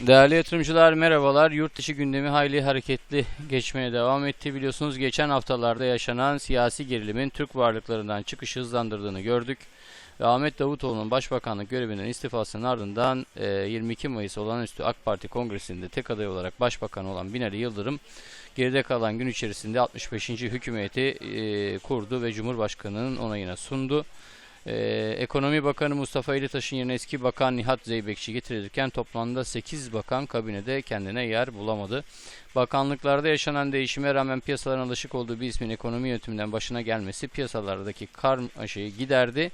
Değerli yatırımcılar merhabalar. Yurt dışı gündemi hayli hareketli geçmeye devam etti. Biliyorsunuz geçen haftalarda yaşanan siyasi gerilimin Türk varlıklarından çıkışı hızlandırdığını gördük. Ve Ahmet Davutoğlu'nun başbakanlık görevinden istifasının ardından e, 22 Mayıs olağanüstü AK Parti kongresinde tek aday olarak başbakan olan Binali Yıldırım geride kalan gün içerisinde 65. hükümeti e, kurdu ve Cumhurbaşkanı'nın onayına sundu. Ee, Ekonomi Bakanı Mustafa Elitaş'ın yerine eski Bakan Nihat Zeybekçi getirilirken toplamda 8 bakan kabinede kendine yer bulamadı. Bakanlıklarda yaşanan değişime rağmen piyasaların alışık olduğu bir ismin ekonomi yönetiminden başına gelmesi piyasalardaki karmaşayı giderdi.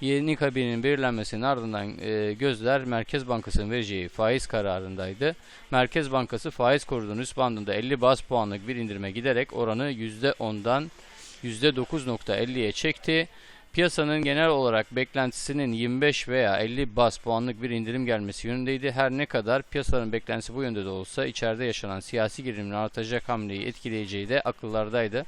Yeni kabinenin belirlenmesinin ardından e, gözler Merkez Bankası'nın vereceği faiz kararındaydı. Merkez Bankası faiz koridorunun üst bandında 50 bas puanlık bir indirime giderek oranı %10'dan %9.50'ye çekti. Piyasanın genel olarak beklentisinin 25 veya 50 bas puanlık bir indirim gelmesi yönündeydi. Her ne kadar piyasaların beklentisi bu yönde de olsa içeride yaşanan siyasi gerilimin artacak hamleyi etkileyeceği de akıllardaydı.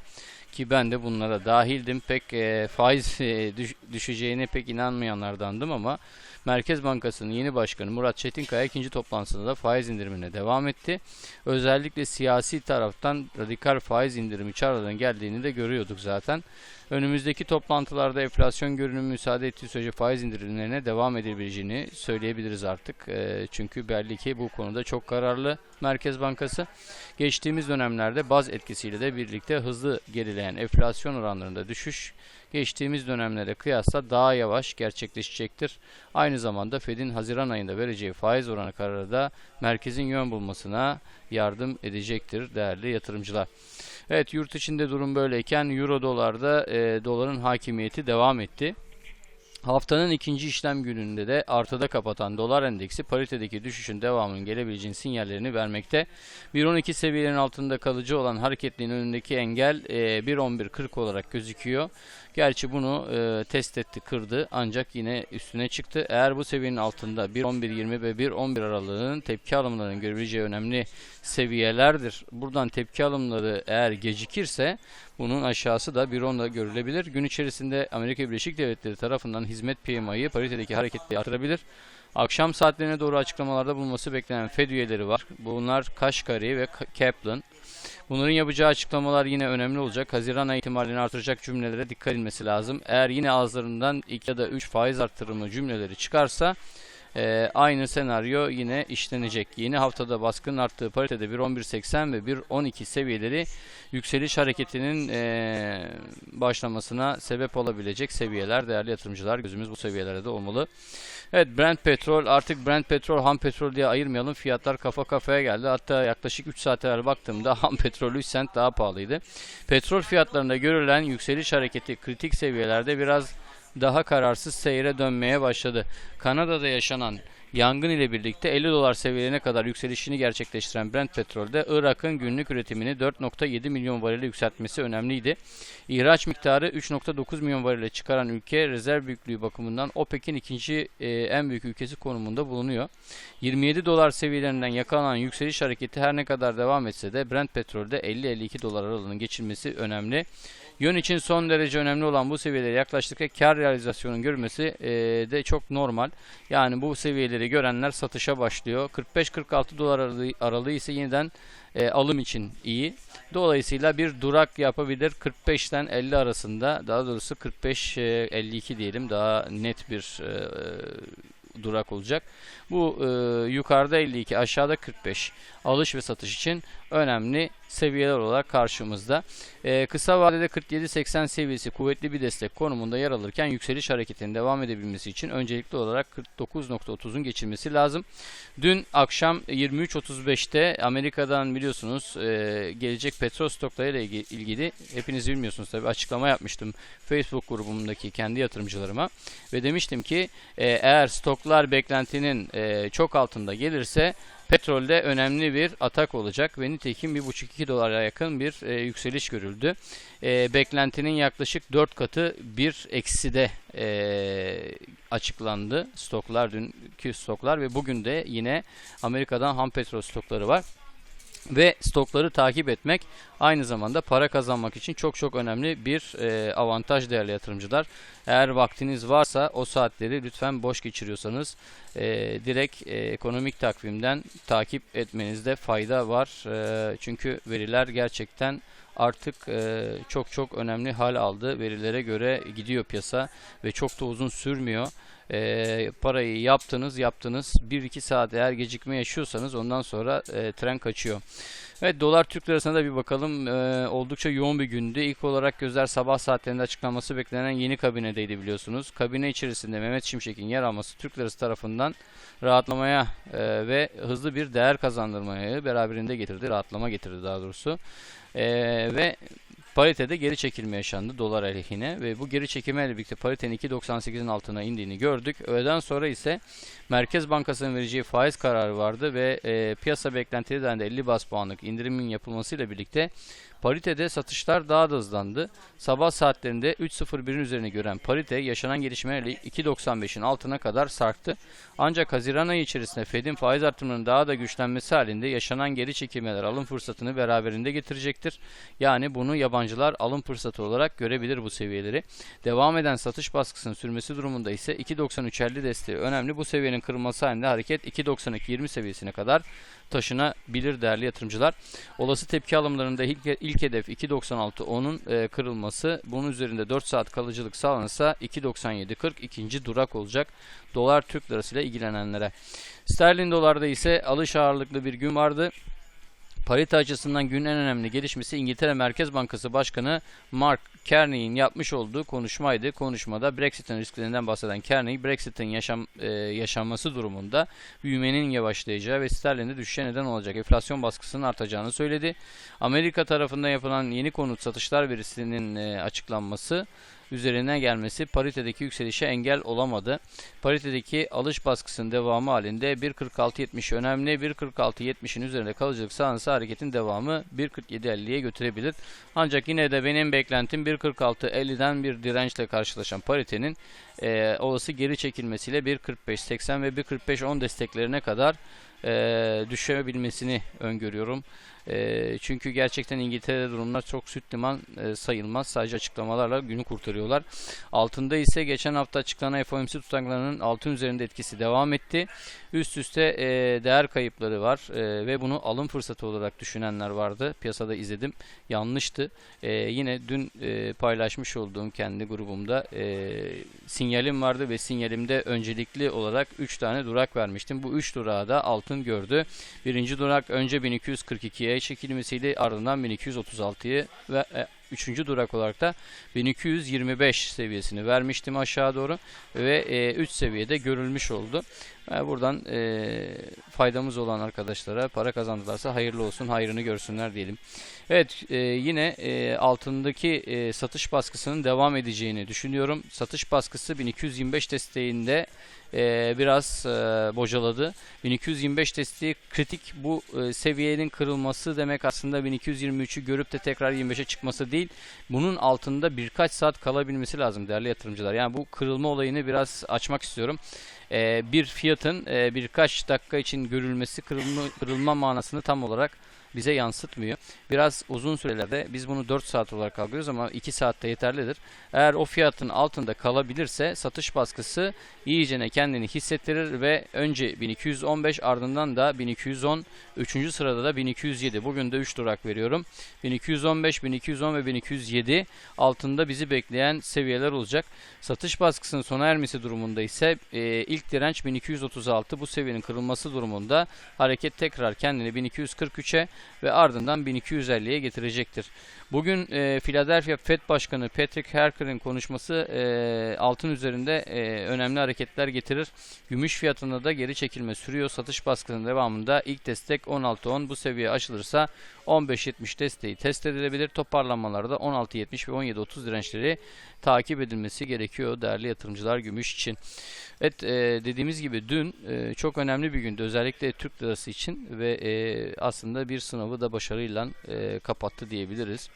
Ki ben de bunlara dahildim. Pek e, faiz e, düş- düşeceğine pek inanmayanlardandım ama Merkez Bankası'nın yeni başkanı Murat Çetinkaya ikinci toplantısında da faiz indirimine devam etti. Özellikle siyasi taraftan radikal faiz indirimi çağrılarının geldiğini de görüyorduk zaten. Önümüzdeki toplantılarda enflasyon görünümü müsaade ettiği sürece faiz indirimlerine devam edebileceğini söyleyebiliriz artık. Eee, çünkü belli ki bu konuda çok kararlı Merkez Bankası. Geçtiğimiz dönemlerde baz etkisiyle de birlikte hızlı gerileyen enflasyon oranlarında düşüş geçtiğimiz dönemlere kıyasla daha yavaş gerçekleşecektir. Aynı zamanda Fed'in Haziran ayında vereceği faiz oranı kararı da merkezin yön bulmasına yardım edecektir değerli yatırımcılar. Evet yurt içinde durum böyleyken Euro dolarda e, doların hakimiyeti devam etti. Haftanın ikinci işlem gününde de artıda kapatan dolar endeksi paritedeki düşüşün devamının gelebileceğini sinyallerini vermekte. 1.12 seviyelerin altında kalıcı olan hareketliğin önündeki engel e, 1.11.40 olarak gözüküyor. Gerçi bunu e, test etti, kırdı ancak yine üstüne çıktı. Eğer bu seviyenin altında 1.11.20 ve 1.11 aralığının tepki alımlarının görebileceği önemli seviyelerdir. Buradan tepki alımları eğer gecikirse bunun aşağısı da 1.10'da görülebilir. Gün içerisinde Amerika Birleşik Devletleri tarafından hizmet PMI'yi paritedeki hareketliği artırabilir. Akşam saatlerine doğru açıklamalarda bulunması beklenen Fed üyeleri var. Bunlar Kaşkari ve Ka- Kaplan. Bunların yapacağı açıklamalar yine önemli olacak. Haziran ayı ihtimalini artıracak cümlelere dikkat edilmesi lazım. Eğer yine ağızlarından 2 ya da 3 faiz artırımı cümleleri çıkarsa e, aynı senaryo yine işlenecek. Yeni haftada baskının arttığı paritede 1.11.80 ve 1.12 seviyeleri yükseliş hareketinin e, başlamasına sebep olabilecek seviyeler değerli yatırımcılar. Gözümüz bu seviyelerde de olmalı. Evet Brent petrol artık Brent petrol ham petrol diye ayırmayalım. Fiyatlar kafa kafaya geldi. Hatta yaklaşık 3 saat evvel baktığımda ham petrol 3 sent daha pahalıydı. Petrol fiyatlarında görülen yükseliş hareketi kritik seviyelerde biraz daha kararsız seyre dönmeye başladı. Kanada'da yaşanan yangın ile birlikte 50 dolar seviyelerine kadar yükselişini gerçekleştiren Brent petrolde Irak'ın günlük üretimini 4.7 milyon varile yükseltmesi önemliydi. İhraç miktarı 3.9 milyon varile çıkaran ülke rezerv büyüklüğü bakımından OPEC'in ikinci e, en büyük ülkesi konumunda bulunuyor. 27 dolar seviyelerinden yakalanan yükseliş hareketi her ne kadar devam etse de Brent petrolde 50-52 dolar aralığının geçilmesi önemli. Yön için son derece önemli olan bu seviyelere yaklaştıkça kar realizasyonun görülmesi e, de çok normal. Yani bu seviyeleri görenler satışa başlıyor. 45-46 dolar aralığı, ise yeniden e, alım için iyi. Dolayısıyla bir durak yapabilir 45'ten 50 arasında daha doğrusu 45-52 diyelim daha net bir e, durak olacak. Bu e, yukarıda 52 aşağıda 45 alış ve satış için önemli seviyeler olarak karşımızda. E, kısa vadede 47-80 seviyesi kuvvetli bir destek konumunda yer alırken yükseliş hareketinin devam edebilmesi için öncelikli olarak 49.30'un geçilmesi lazım. Dün akşam 23.35'te Amerika'dan biliyorsunuz e, gelecek petrol stokları ile ilgi- ilgili hepiniz bilmiyorsunuz tabi açıklama yapmıştım Facebook grubumdaki kendi yatırımcılarıma ve demiştim ki e, eğer stoklar beklentinin e, çok altında gelirse petrolde önemli bir atak olacak ve nitekim 1,5-2 dolara yakın bir e, yükseliş görüldü. E, beklentinin yaklaşık 4 katı bir ekside e, açıklandı stoklar dünkü stoklar ve bugün de yine Amerika'dan ham petrol stokları var. Ve stokları takip etmek aynı zamanda para kazanmak için çok çok önemli bir e, avantaj değerli yatırımcılar. Eğer vaktiniz varsa o saatleri lütfen boş geçiriyorsanız e, direkt e, ekonomik takvimden takip etmenizde fayda var. E, çünkü veriler gerçekten artık e, çok çok önemli hal aldı. Verilere göre gidiyor piyasa ve çok da uzun sürmüyor. E, parayı yaptınız yaptınız 1-2 saat eğer gecikme yaşıyorsanız ondan sonra e, tren kaçıyor. Evet dolar Türk lirasına da bir bakalım. E, oldukça yoğun bir gündü. İlk olarak gözler sabah saatlerinde açıklanması beklenen yeni kabinedeydi biliyorsunuz. Kabine içerisinde Mehmet Şimşek'in yer alması Türk lirası tarafından rahatlamaya e, ve hızlı bir değer kazandırmayı beraberinde getirdi. Rahatlama getirdi daha doğrusu. E, ve paritede geri çekilme yaşandı dolar aleyhine ve bu geri çekilmeyle birlikte paritenin 2.98'in altına indiğini gördük. Öğleden sonra ise Merkez Bankası'nın vereceği faiz kararı vardı ve e, piyasa beklentilerinden de 50 bas puanlık indirimin yapılmasıyla birlikte paritede satışlar daha da hızlandı. Sabah saatlerinde 3.01'in üzerine gören parite yaşanan gelişmelerle 2.95'in altına kadar sarktı. Ancak Haziran ayı içerisinde Fed'in faiz artımının daha da güçlenmesi halinde yaşanan geri çekilmeler alım fırsatını beraberinde getirecektir. Yani bunu yabancılar alım fırsatı olarak görebilir bu seviyeleri. Devam eden satış baskısının sürmesi durumunda ise 2.93.50 desteği önemli. Bu seviyenin kırılması halinde hareket 2.92.20 seviyesine kadar taşınabilir değerli yatırımcılar. Olası tepki alımlarında ilk, ilk hedef 2.96 onun e, kırılması. Bunun üzerinde 4 saat kalıcılık sağlanırsa 2.97.40 ikinci durak olacak. Dolar Türk lirası ile ilgilenenlere. Sterlin dolarda ise alış ağırlıklı bir gün vardı. Parite açısından günün en önemli gelişmesi İngiltere Merkez Bankası Başkanı Mark Carney'in yapmış olduğu konuşmaydı. Konuşmada Brexit'in risklerinden bahseden Carney, Brexit'in yaşam, e, yaşanması durumunda büyümenin yavaşlayacağı ve sterlinde düşüşe neden olacak enflasyon baskısının artacağını söyledi. Amerika tarafından yapılan yeni konut satışlar verisinin e, açıklanması üzerine gelmesi paritedeki yükselişe engel olamadı. Paritedeki alış baskısının devamı halinde 1.46.70 önemli. 1.46.70'in üzerinde kalıcılık sağlanırsa hareketin devamı 1.47.50'ye götürebilir. Ancak yine de benim beklentim 1.46.50'den bir dirençle karşılaşan paritenin e, olası geri çekilmesiyle 1.45.80 ve 1.45.10 desteklerine kadar e, düşebilmesini öngörüyorum. E, çünkü gerçekten İngiltere'de durumlar çok süt liman e, sayılmaz. Sadece açıklamalarla günü kurtarıyorlar. Altında ise geçen hafta açıklanan FOMC tutanaklarının altın üzerinde etkisi devam etti. Üst üste e, değer kayıpları var e, ve bunu alım fırsatı olarak düşünenler vardı. Piyasada izledim. Yanlıştı. E, yine dün e, paylaşmış olduğum kendi grubumda e, sinyalim vardı ve sinyalimde öncelikli olarak 3 tane durak vermiştim. Bu 3 durağı da altın gördü. Birinci durak önce 1242'ye çekilmesiyle ardından 1236'yı ve e, Üçüncü durak olarak da 1225 seviyesini vermiştim aşağı doğru ve 3 e, seviyede görülmüş oldu. E, buradan e, faydamız olan arkadaşlara para kazandılarsa hayırlı olsun, hayrını görsünler diyelim. Evet e, yine e, altındaki e, satış baskısının devam edeceğini düşünüyorum. Satış baskısı 1225 desteğinde e, biraz e, bocaladı. 1225 desteği kritik bu e, seviyenin kırılması demek aslında 1223'ü görüp de tekrar 25'e çıkması değil. Bunun altında birkaç saat kalabilmesi lazım değerli yatırımcılar. Yani bu kırılma olayını biraz açmak istiyorum. E, bir fiyatın e, birkaç dakika için görülmesi kırılma, kırılma manasını tam olarak bize yansıtmıyor. Biraz uzun sürelerde biz bunu 4 saat olarak algılıyoruz ama 2 saatte yeterlidir. Eğer o fiyatın altında kalabilirse satış baskısı iyicene kendini hissettirir ve önce 1215 ardından da 1210 3. sırada da 1207. Bugün de 3 durak veriyorum. 1215, 1210 ve 1207 altında bizi bekleyen seviyeler olacak. Satış baskısının sona ermesi durumunda ise e, ilk direnç 1236 bu seviyenin kırılması durumunda hareket tekrar kendini 1243'e ve ardından 1250'ye getirecektir. Bugün e, Philadelphia Fed Başkanı Patrick Harker'ın konuşması e, altın üzerinde e, önemli hareketler getirir. Gümüş fiyatında da geri çekilme sürüyor. Satış baskısının devamında ilk destek 16.10 bu seviye aşılırsa 15.70 desteği test edilebilir. Toparlanmalarda 16.70 ve 17.30 dirençleri takip edilmesi gerekiyor değerli yatırımcılar gümüş için. Evet e, dediğimiz gibi dün e, çok önemli bir gündü özellikle Türk lirası için ve e, aslında bir sınavı da başarıyla e, kapattı diyebiliriz.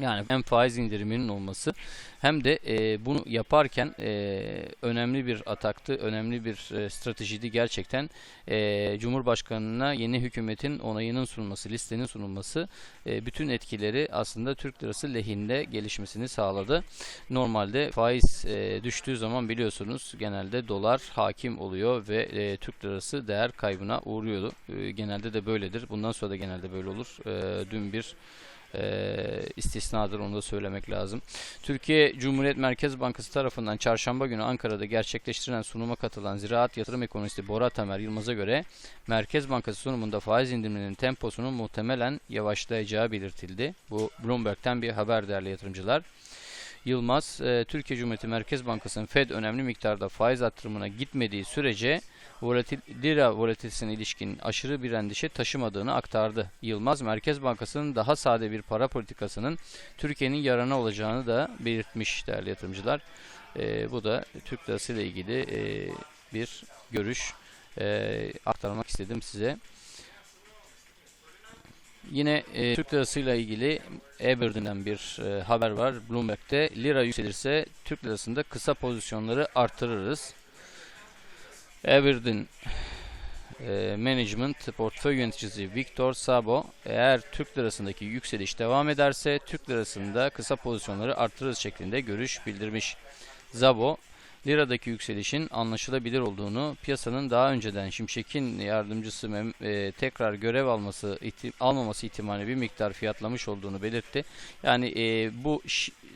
Yani hem faiz indiriminin olması hem de e, bunu yaparken e, önemli bir ataktı, önemli bir e, stratejiydi gerçekten. E, Cumhurbaşkanına yeni hükümetin onayının sunulması, listenin sunulması e, bütün etkileri aslında Türk lirası lehinde gelişmesini sağladı. Normalde faiz e, düştüğü zaman biliyorsunuz genelde dolar hakim oluyor ve e, Türk lirası değer kaybına uğruyordu. E, genelde de böyledir. Bundan sonra da genelde böyle olur. E, dün bir e, istisnadır onu da söylemek lazım. Türkiye Cumhuriyet Merkez Bankası tarafından çarşamba günü Ankara'da gerçekleştirilen sunuma katılan ziraat yatırım ekonomisti Bora Tamer Yılmaz'a göre Merkez Bankası sunumunda faiz indiriminin temposunun muhtemelen yavaşlayacağı belirtildi. Bu Bloomberg'ten bir haber değerli yatırımcılar. Yılmaz, e, Türkiye Cumhuriyeti Merkez Bankası'nın Fed önemli miktarda faiz artırımına gitmediği sürece volatil, lira volatilitesine ilişkin aşırı bir endişe taşımadığını aktardı. Yılmaz, Merkez Bankası'nın daha sade bir para politikasının Türkiye'nin yararına olacağını da belirtmiş değerli yatırımcılar. E, bu da Türk lirası ile ilgili e, bir görüş e, aktarmak istedim size. Yine e, Türk lirası ile ilgili Aberdeen'den bir e, haber var. Bloomberg'de lira yükselirse Türk lirasında kısa pozisyonları artırırız. Aberdeen e, Management portföy yöneticisi Victor Sabo eğer Türk lirasındaki yükseliş devam ederse Türk lirasında kısa pozisyonları artırırız şeklinde görüş bildirmiş. Zabo liradaki yükselişin anlaşılabilir olduğunu, piyasanın daha önceden Şimşek'in yardımcısı e, tekrar görev alması ihti almaması ihtimali bir miktar fiyatlamış olduğunu belirtti. Yani e, bu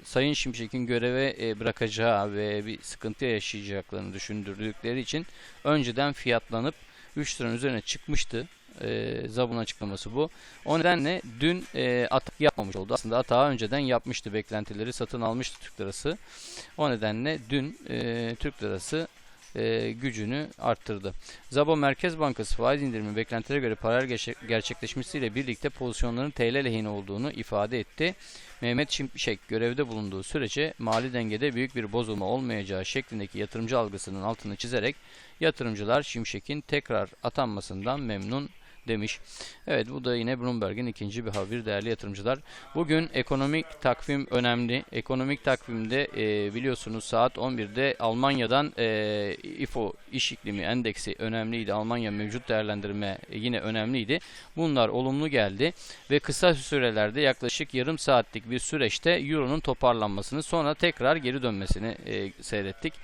Sayın Şimşek'in göreve e, bırakacağı ve bir sıkıntı yaşayacaklarını düşündürdükleri için önceden fiyatlanıp 3 liranın üzerine çıkmıştı. E, Zabun açıklaması bu. O nedenle dün e, atak yapmamış oldu. Aslında atağı önceden yapmıştı. Beklentileri satın almıştı Türk lirası. O nedenle dün e, Türk lirası e, gücünü arttırdı. Zabo Merkez Bankası faiz indirimi beklentilere göre paralel gerçekleşmesiyle birlikte pozisyonların TL lehine olduğunu ifade etti. Mehmet Şimşek görevde bulunduğu sürece mali dengede büyük bir bozulma olmayacağı şeklindeki yatırımcı algısının altını çizerek yatırımcılar Şimşek'in tekrar atanmasından memnun demiş. Evet bu da yine Bloomberg'in ikinci bir haberi değerli yatırımcılar. Bugün ekonomik takvim önemli. Ekonomik takvimde e, biliyorsunuz saat 11'de Almanya'dan e, İFO iş iklimi endeksi önemliydi. Almanya mevcut değerlendirme yine önemliydi. Bunlar olumlu geldi ve kısa sürelerde yaklaşık yarım saatlik bir süreçte Euro'nun toparlanmasını sonra tekrar geri dönmesini e, seyrettik.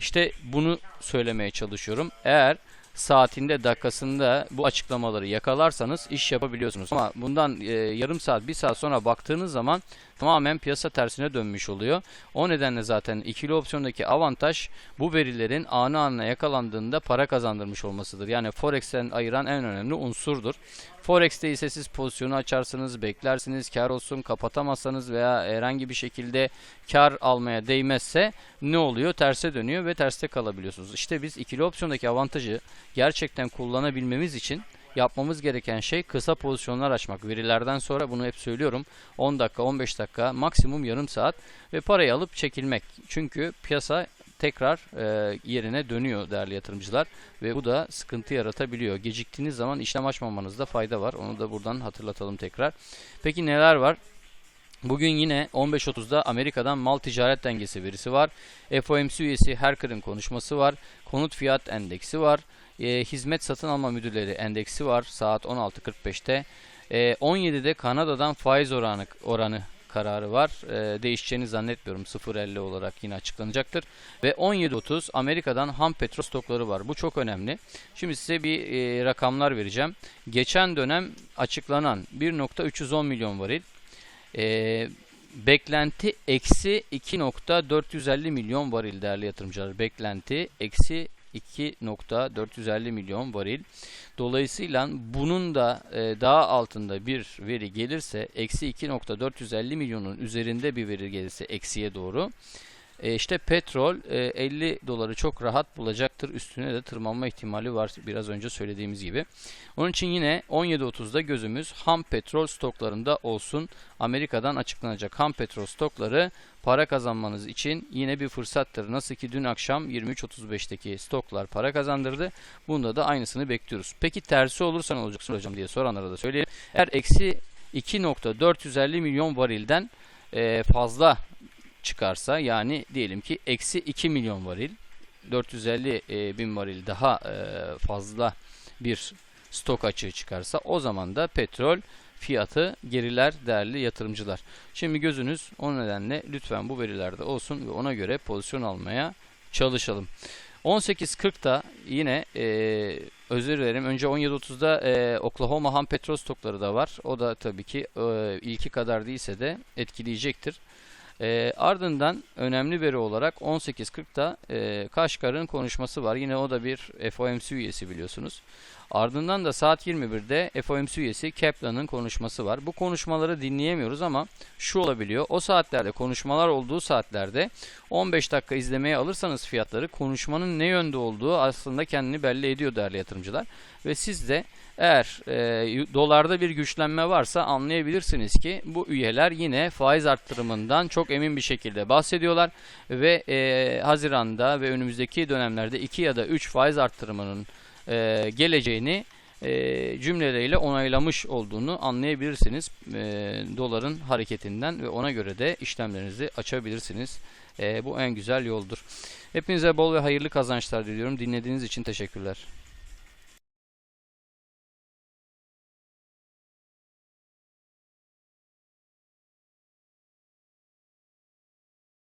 İşte bunu söylemeye çalışıyorum. Eğer saatinde dakikasında bu açıklamaları yakalarsanız iş yapabiliyorsunuz. Ama bundan e, yarım saat bir saat sonra baktığınız zaman tamamen piyasa tersine dönmüş oluyor. O nedenle zaten ikili opsiyondaki avantaj bu verilerin anı anına yakalandığında para kazandırmış olmasıdır. Yani Forex'ten ayıran en önemli unsurdur. Forex'te ise siz pozisyonu açarsınız, beklersiniz, kar olsun, kapatamazsanız veya herhangi bir şekilde kar almaya değmezse ne oluyor? Terse dönüyor ve terste kalabiliyorsunuz. İşte biz ikili opsiyondaki avantajı gerçekten kullanabilmemiz için yapmamız gereken şey kısa pozisyonlar açmak. Verilerden sonra bunu hep söylüyorum. 10 dakika, 15 dakika, maksimum yarım saat ve parayı alıp çekilmek. Çünkü piyasa tekrar e, yerine dönüyor değerli yatırımcılar ve bu da sıkıntı yaratabiliyor. Geciktiğiniz zaman işlem açmamanızda fayda var. Onu da buradan hatırlatalım tekrar. Peki neler var? Bugün yine 15.30'da Amerika'dan mal ticaret dengesi verisi var. FOMC üyesi Herker'ın konuşması var. Konut fiyat endeksi var. E, hizmet satın alma müdürleri endeksi var saat 16.45'te. E, 17'de Kanada'dan faiz oranı, oranı kararı var. E, değişeceğini zannetmiyorum. 0.50 olarak yine açıklanacaktır. Ve 17.30 Amerika'dan ham petrol stokları var. Bu çok önemli. Şimdi size bir e, rakamlar vereceğim. Geçen dönem açıklanan 1.310 milyon varil. E, beklenti eksi 2.450 milyon varil değerli yatırımcılar. Beklenti eksi 2.450 milyon varil. Dolayısıyla bunun da e, daha altında bir veri gelirse eksi 2.450 milyonun üzerinde bir veri gelirse eksiye doğru e, işte petrol e, 50 doları çok rahat bulacaktır. Üstüne de tırmanma ihtimali var biraz önce söylediğimiz gibi. Onun için yine 17.30'da gözümüz ham petrol stoklarında olsun. Amerika'dan açıklanacak ham petrol stokları para kazanmanız için yine bir fırsattır. Nasıl ki dün akşam 23.35'teki stoklar para kazandırdı. Bunda da aynısını bekliyoruz. Peki tersi olursa ne olacak hocam diye soranlara da söyleyeyim. Eğer eksi 2.450 milyon varilden e, fazla çıkarsa yani diyelim ki eksi 2 milyon varil 450 e, bin varil daha e, fazla bir stok açığı çıkarsa o zaman da petrol fiyatı geriler değerli yatırımcılar. Şimdi gözünüz o nedenle lütfen bu verilerde olsun ve ona göre pozisyon almaya çalışalım. 18.40'da yine e, özür dilerim. Önce 17.30'da e, Oklahoma ham petrol stokları da var. O da tabii ki e, ilki kadar değilse de etkileyecektir. E, ardından önemli veri olarak 18.40'da e, Kaşgar'ın konuşması var. Yine o da bir FOMC üyesi biliyorsunuz. Ardından da saat 21'de FOMC üyesi Kaplan'ın konuşması var. Bu konuşmaları dinleyemiyoruz ama şu olabiliyor. O saatlerde konuşmalar olduğu saatlerde 15 dakika izlemeye alırsanız fiyatları konuşmanın ne yönde olduğu aslında kendini belli ediyor değerli yatırımcılar. Ve siz de eğer e, dolarda bir güçlenme varsa anlayabilirsiniz ki bu üyeler yine faiz arttırımından çok emin bir şekilde bahsediyorlar ve e, Haziran'da ve önümüzdeki dönemlerde 2 ya da 3 faiz arttırımının e, geleceğini e, cümleleriyle onaylamış olduğunu anlayabilirsiniz e, doların hareketinden ve ona göre de işlemlerinizi açabilirsiniz. E, bu en güzel yoldur. Hepinize bol ve hayırlı kazançlar diliyorum. Dinlediğiniz için teşekkürler.